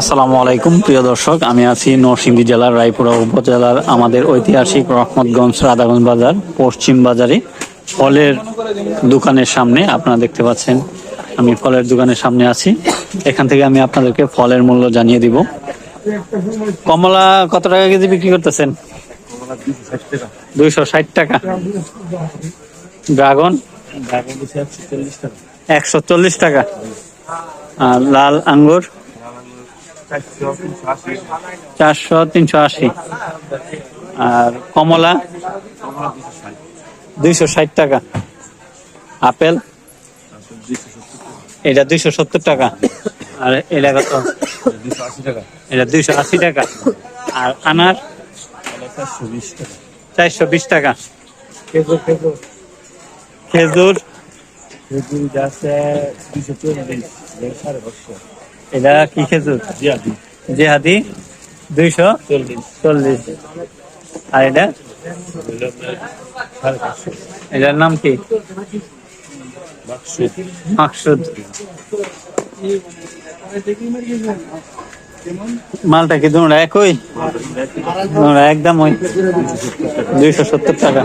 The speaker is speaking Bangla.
আসসালামু আলাইকুম, প্রিয় দর্শক। আমি আছি নরসিংদী জেলার রায়পুরা উপজেলার আমাদের ঐতিহাসিক রহমতগঞ্জ রাধাগঞ্জ বাজার, পশ্চিম বাজারে ফলের দোকানের সামনে আপনারা দেখতে পাচ্ছেন। আমি ফলের দোকানের সামনে আছি। এখান থেকে আমি আপনাদেরকে ফলের মূল্য জানিয়ে দিব। কমলা কত টাকা কেজি বিক্রি করতেছেন? দুইশো ষাট টাকা। ড্রাগন? একশো চল্লিশ টাকা। আর লাল আঙ্গুর? চারশো, তিনশো আশি। আর কমলা? দুইশো ষাট টাকা। আপেল? এটা দুইশো সত্তর টাকা। আর এটা কত? এটা দুইশো আশি টাকা। আর আনার? চারশো বিশ টাকা। খেজুর? এটা কি খেজুর? জেহাদি। দুইশো চল্লিশ। আর এটা? এটার নাম কি? মাকসুদ। মালটা কি তোমরা একই? তোমরা একদম ওই। দুইশো সত্তর টাকা।